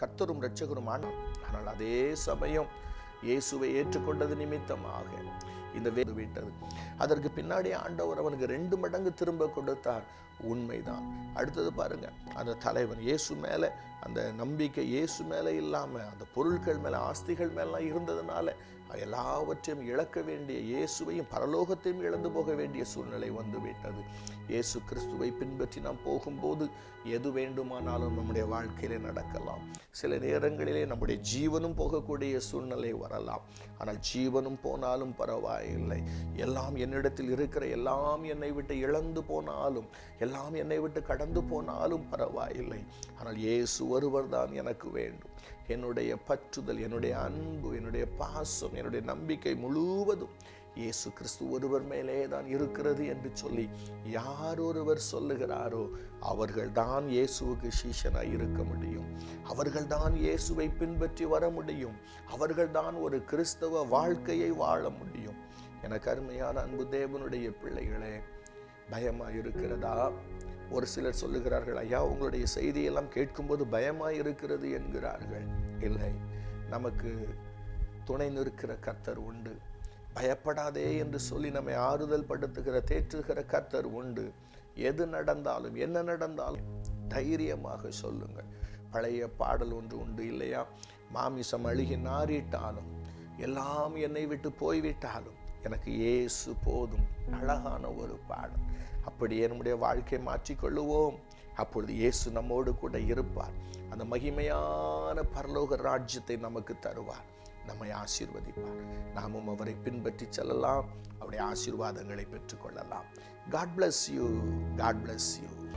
கர்த்தரும் இரட்சகரும் ஆனார் ஆனால் அதே சமயம் இயேசுவை ஏற்றுக்கொண்டது நிமித்தமாக. இந்த வேது விட்டது. அதற்கு பின்னாடி ஆண்டவர் அவனுக்கு ரெண்டு மடங்கு திரும்ப கொடுத்தார். உண்மைதான். அடுத்தது பாருங்க அந்த தலைவன் இயேசு மேலே அந்த நம்பிக்கை இயேசு மேலே இல்லாமல் அந்த பொருட்கள் மேலே ஆஸ்திகள் மேலாம் இருந்ததுனால எல்லாவற்றையும் இழக்க வேண்டிய இயேசுவையும் பரலோகத்தையும் இழந்து போக வேண்டிய சூழ்நிலை வந்து விட்டது. இயேசு கிறிஸ்துவை பின்பற்றி நாம் போகும்போது எது வேண்டுமானாலும் நம்முடைய வாழ்க்கையிலே நடக்கலாம். சில நேரங்களிலே நம்முடைய ஜீவனும் போகக்கூடிய சூழ்நிலை வரலாம். ஆனால் ஜீவனும் போனாலும் பரவாயில்லை. எல்லாம் என்னிடத்தில் இருக்கிற எல்லாம் என்னை விட்டு இழந்து போனாலும் எல்லாம் என்னை விட்டு கடந்து போனாலும் பரவாயில்லை. ஆனால் இயேசு ஒருவர் தான் எனக்கு வேண்டும். என்னுடைய பற்றுதல் என்னுடைய அன்பு என்னுடைய பாசம் என்னுடைய நம்பிக்கை முழுவதும் இயேசு கிறிஸ்து ஒருவர் மேலே தான் இருக்கிறது என்று சொல்லி யார் ஒருவர் சொல்லுகிறாரோ அவர்கள் தான் இயேசுவுக்கு சீஷனாய் இருக்க முடியும். அவர்கள் தான் இயேசுவை பின்பற்றி வர முடியும். அவர்கள் தான் ஒரு கிறிஸ்தவ வாழ்க்கையை வாழ முடியும். எனக்கு அருமையான அன்பு தேவனுடைய பிள்ளைகளே பயமாக இருக்கிறதா ஒரு சிலர் சொல்லுகிறார்கள் ஐயா உங்களுடைய செய்தியெல்லாம் கேட்கும்போது பயமாக இருக்கிறது என்கிறார்கள். இல்லை நமக்கு துணை நிற்கிற கர்த்தர் உண்டு. பயப்படாதே என்று சொல்லி நம்மை ஆறுதல் படுத்துகிற தேற்றுகிற கர்த்தர் உண்டு. எது நடந்தாலும் என்ன நடந்தாலும் தைரியமாக சொல்லுங்கள். பழைய பாடல் ஒன்று உண்டு இல்லையா? மாமிசம் அழுகி நாறிட்டாலும் எல்லாம் என்னை விட்டு போய்விட்டாலும் எனக்கு இயேசு போதும். அழகான ஒரு பாடல். அப்படியே நம்முடைய வாழ்க்கையை மாற்றிக்கொள்ளுவோம். அப்பொழுது இயேசு நம்மோடு கூட இருப்பார். அந்த மகிமையான பரலோக ராஜ்யத்தை நமக்கு தருவார். நம்மை ஆசீர்வதிப்பார். நாமும் அவரை பின்பற்றி செல்லலாம். அவருடைய ஆசீர்வாதங்களை பெற்றுக்கொள்ளலாம். God bless you God bless you